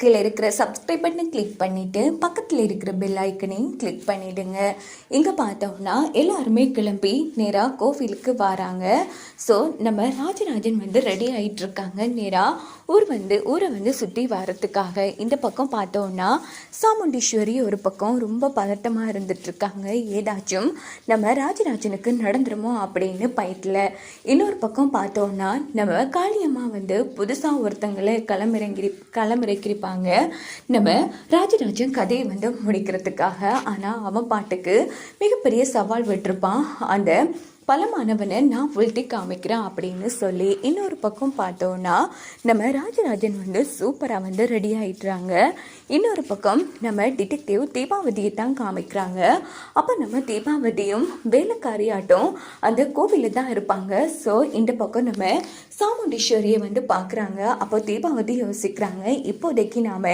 கீழே இருக்கிற சப்ஸ்கிரைப் பட்டனை கிளிக் பண்ணிவிட்டு பக்கத்தில் இருக்கிற பெல் ஐக்கனையும் கிளிக் பண்ணிவிடுங்க இங்கே பார்த்தோம்னா எல்லாருமே கிளம்பி நேராக கோவிலுக்கு வராங்க. ஸோ நம்ம ராஜராஜன் வந்து ரெடி ஆகிட்டுருக்காங்க நேராக ஊர் வந்து ஊரை வந்து சுற்றி வரத்துக்காக இந்த பக்கம் பார்த்தோம்னா சாமுண்டீஸ்வரி ஒரு பக்கம் ரொம்ப பதட்டமாக இருந்துட்டுருக்காங்க ஏதாச்சும் நம்ம ராஜராஜனுக்கு நடந்துருமோ அப்படின்னு பயத்தில். இன்னொரு பக்கம் பார்த்தோம்னா நம்ம காளியம்மா வந்து புதுசாக ஒருத்தங்களை களமிறங்கி களமிறக்கிருப்பாங்க. நம்ம ராஜராஜன் கதையை வந்து முடிக்கிறதுக்காக ஆனால் அவன் பாட்டுக்கு மிகப்பெரிய சவால் விட்டுருப்பான். அந்த பலமானவனை நான் வீழ்த்தி காமிக்கிறேன் அப்படின்னு சொல்லி இன்னொரு பக்கம் பார்த்தோன்னா நம்ம ராஜராஜன் வந்து சூப்பராக வந்து ரெடி ஆயிடுறாங்க. இன்னொரு பக்கம் நம்ம டிடெக்டிவ் தீபாவதியை தான் காமிக்கிறாங்க. அப்போ நம்ம தீபாவதியும் வேலைக்காரியாட்டும் அந்த கோவிலில் தான் இருப்பாங்க. ஸோ இந்த பக்கம் நம்ம சாமுண்டீஸ்வரியை வந்து பார்க்குறாங்க. அப்போ தீபாவதி யோசிக்கிறாங்க இப்போதைக்கு நாம்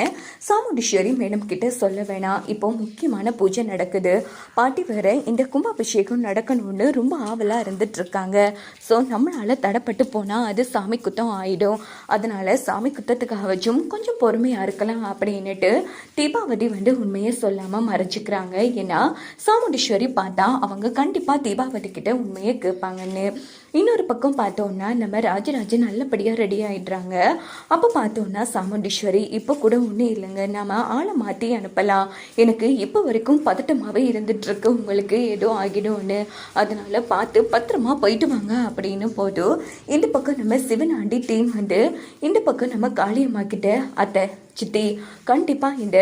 சாமுண்டீஸ்வரி மேடம் கிட்ட சொல்ல வேணாம். இப்போ முக்கியமான பூஜை நடக்குது. பாட்டி வேற இந்த கும்பாபிஷேகம் நடக்கணும்னு ரொம்ப ஆவ காவலாக இருக்காங்க ஸோ நம்மளால் தடப்பட்டு போனால் அது சாமி குத்தம் ஆகிடும் அதனால் சாமி குத்தத்துக்காகச்சும் கொஞ்சம் பொறுமையாக இருக்கலாம் அப்படின்னுட்டு தீபாவதி வந்து உண்மையை சொல்லாமல் மறைச்சிக்கிறாங்க. ஏன்னா சாமுண்டீஸ்வரி பார்த்தா அவங்க கண்டிப்பாக தீபாவதி கிட்ட உண்மையை கேட்பாங்கன்னு. இன்னொரு பக்கம் பார்த்தோன்னா நம்ம ராஜராஜன் நல்லபடியாக ரெடி ஆகிடுறாங்க அப்போ பார்த்தோன்னா சாமுண்டீஸ்வரி இப்போ கூட ஒன்றும் இல்லைங்க. நம்ம ஆளை மாற்றி அனுப்பலாம். எனக்கு இப்போ வரைக்கும் பதட்டமாகவே இருந்துகிட்ருக்கு உங்களுக்கு ஏதோ ஆகிடும்னு. அதனால் பார்த்து பத்திரமா போயிட்டு வாங்க அப்படின்னு போதும் இந்த பக்கம் நம்ம சிவனாண்டி டீம் வந்து இந்த பக்கம் நம்ம காளியம்மா கிட்ட அத்தை சித்தி கண்டிப்பாக இந்த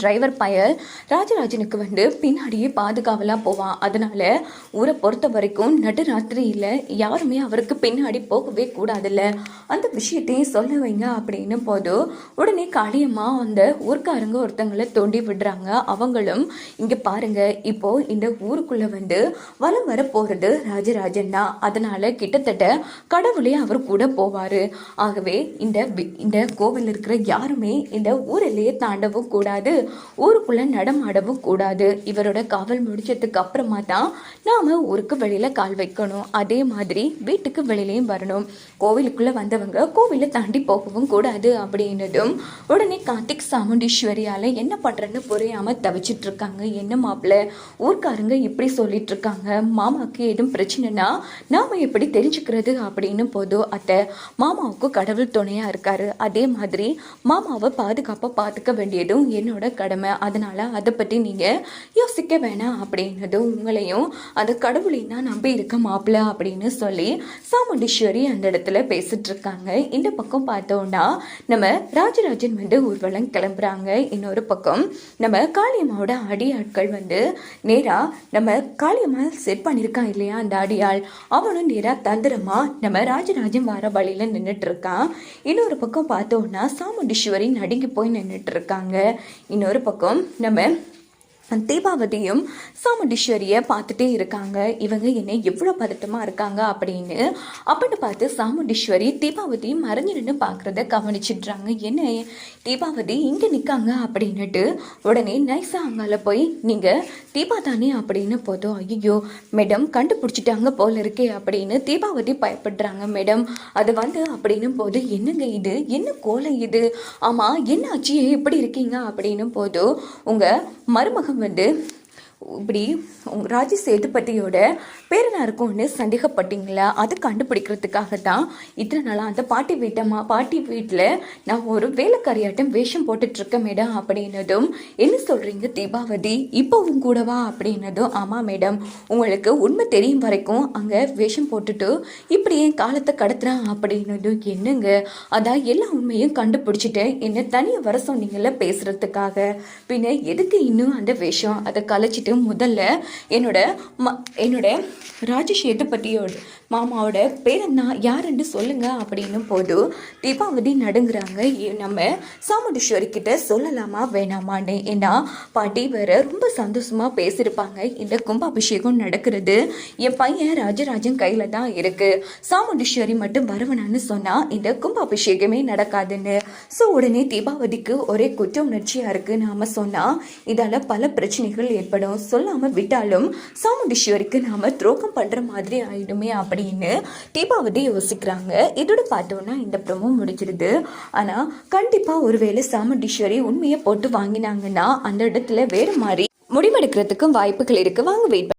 டிரைவர் பயல் ராஜராஜனுக்கு வந்து பின்னாடியே பாதுகாவலாக போவான் அதனால் ஊரை பொறுத்த வரைக்கும் நடுராத்திரியில் யாருமே அவருக்கு பின்னாடி போகவே கூடாதுல்ல. அந்த விஷயத்தையும் சொல்ல வைங்க அப்படின்னு போதும் உடனே காளியம்மா அந்த ஊர்க்காரங்க ஒருத்தங்களை தோண்டி விடுறாங்க. அவங்களும் இங்கே பாருங்கள் இப்போது இந்த ஊருக்குள்ளே வந்து வலம் வர போகிறது ராஜராஜன் தான். அதனால் கிட்டத்தட்ட கடவுளே அவர் கூட போவார். ஆகவே இந்த இந்த கோவில் இருக்கிற யாருமே இந்த ஊரிலேயே தாண்டவும் கூடாது. ஊருக்குள்ள நடமாடவும் கூடாது. இவரோட காவல் முடிச்சதுக்கு அப்புறமா தான் நாம ஊருக்கு வெளியில கால் வைக்கணும். அதே மாதிரி வீட்டுக்கு வெளியிலையும் வரணும். கோவிலுக்குள்ள வந்தவங்க கோவிலை தாண்டி போகவும் கூடாது அப்படின்னதும் உடனே கார்த்திக் சாமுண்டீஸ்வரியால என்ன பண்ணுறேன்னு புரியாம தவிச்சிட்டு இருக்காங்க. என்ன மாப்பிள்ள ஊர்க்காரங்க இப்படி சொல்லிட்டு இருக்காங்க. மாமாவுக்கு எதுவும் பிரச்சனைனா நாம எப்படி தெரிஞ்சுக்கிறது அப்படின்னு போதும் அத்தை மாமாவுக்கு கடவுள் துணையா இருக்காரு. அதே மாதிரி மாமாவை பாதுகாப்பாக பார்த்துக்க வேண்டியதும் என்னோட கடமை. அதனால் அதை பற்றி நீங்கள் யோசிக்க வேணாம் அப்படின்னது உங்களையும் அது கடவுளையும் தான் நம்பி இருக்க மாப்பிள்ள அப்படின்னு சொல்லி சாமுண்டீஸ்வரி அந்த இடத்துல பேசிட்டு இருக்காங்க. இந்த பக்கம் பார்த்தோம்னா நம்ம ராஜராஜன் வந்து ஊர்வலம் கிளம்புறாங்க. இன்னொரு பக்கம் நம்ம காளியம்மாவோட அடியாட்கள் வந்து நேராக நம்ம காளியம்மா செட் பண்ணியிருக்கான் இல்லையா அந்த அடியாள்? அவனும் நேராக தந்திரமாக நம்ம ராஜராஜன் வர வழியில் நின்றுட்டு இருக்கான். இன்னொரு பக்கம் பார்த்தோம்னா சாமுண்டீஸ்வரி நடுங்கி போய் நின்றுட்டு இருக்காங்க. இன்னொரு பக்கம் நம்ம தீபாவதியும் சாமுண்டீஸ்வரியை பார்த்துட்டே இருக்காங்க. இவங்க என்ன எவ்வளோ பதட்டமாக இருக்காங்க அப்படின்னு. அப்படின்னு பார்த்து சாமுண்டீஸ்வரி தீபாவதியும் மறைஞ்சிருந்து பார்க்குறத கவனிச்சிடுறாங்க. என்ன? தீபாவதி இங்கே நிற்காங்க அப்படின்னுட்டு உடனே நைஸாக அங்கால போய் நீங்கள் தீபா தானே? அப்படின்னு போதும். ஐயோ மேடம் கண்டுபிடிச்சிட்டாங்க போல இருக்கே அப்படின்னு தீபாவதி பயப்படுறாங்க. மேடம் அது வந்து அப்படின்னு போது என்னங்க இது? என்ன கோலம் இது? ஆமாம் என்ன ஆச்சு எப்படி இருக்கீங்க? அப்படின்னு போதும் உங்கள் மருமக வந்து இப்படி உங்க ராஜி சேதுபதியோட பேரனா இருக்கும்னு சந்தேகப்பட்டீங்களா? அது கண்டுபிடிக்கிறதுக்காக தான் இத்தனை நாளாக அந்த பாட்டி வீட்டம்மா பாட்டி வீட்டில் நான் ஒரு வேலைக்காரியாட்டம் வேஷம் போட்டுட்ருக்க மேடம் அப்படின்னதும் என்ன சொல்கிறீங்க தீபாவதி? இப்போவும் கூடவா? அப்படின்னதும் ஆமாம் மேடம். உங்களுக்கு உண்மை தெரியும் வரைக்கும் அங்கே வேஷம் போட்டுட்டு இப்படி என் காலத்தை கடத்துறேன் அப்படின்னதும் என்னங்க? அதான் எல்லா உண்மையும் கண்டுபிடிச்சிட்டேன். என்ன தனியாக வர சொன்னீங்கல்ல பேசுகிறதுக்காக பின்ன எதுக்கு இன்னும் அந்த வேஷம்? அதை கலைச்சிட்டு முதல்ல என்னோட ம என்னோட ராஜேஷ் எட்டுப்பட்டியோட மாமாவோட பேரன்னா யாருன்னு சொல்லுங்கள் அப்படின்னு போது தீபாவதி நடுங்கிறாங்க. ஏ- நம்ம சாமுண்டீஸ்வரி கிட்ட சொல்லலாமா வேணாமான்னு? ஏன்னா பாட்டி வேற ரொம்ப சந்தோஷமாக பேசியிருப்பாங்க. இந்த கும்பாபிஷேகம் நடக்கிறது என் பையன் ராஜராஜன் கையில் தான் இருக்குது சாமுண்டீஸ்வரி மட்டும் வரவனான்னு சொன்னால் இந்த கும்பாபிஷேகமே நடக்காதுன்னு. ஸோ உடனே தீபாவதிக்கு ஒரே குற்ற உணர்ச்சியாக இருக்குது நாம் சொன்னால் இதால் பல பிரச்சனைகள் ஏற்படும். சொல்லாமல் விட்டாலும் சாமுண்டீஸ்வரிக்கு நாம் துரோகம் பண்ணுற மாதிரி ஆயிடுமே அப்படின்னு தீபாவதி யோசிக்கிறாங்க. இதோட பார்த்தோன்னா இந்த ப்ரமோ முடிஞ்சிருது. ஆனால் கண்டிப்பாக ஒருவேளை சாமுண்டீஸ்வரி உண்மையை போட்டு வாங்கினாங்கன்னா அந்த இடத்துல வேறு மாதிரி முடிவெடுக்கிறதுக்கும் வாய்ப்புகள் இருக்குது வாங்க வெயிட்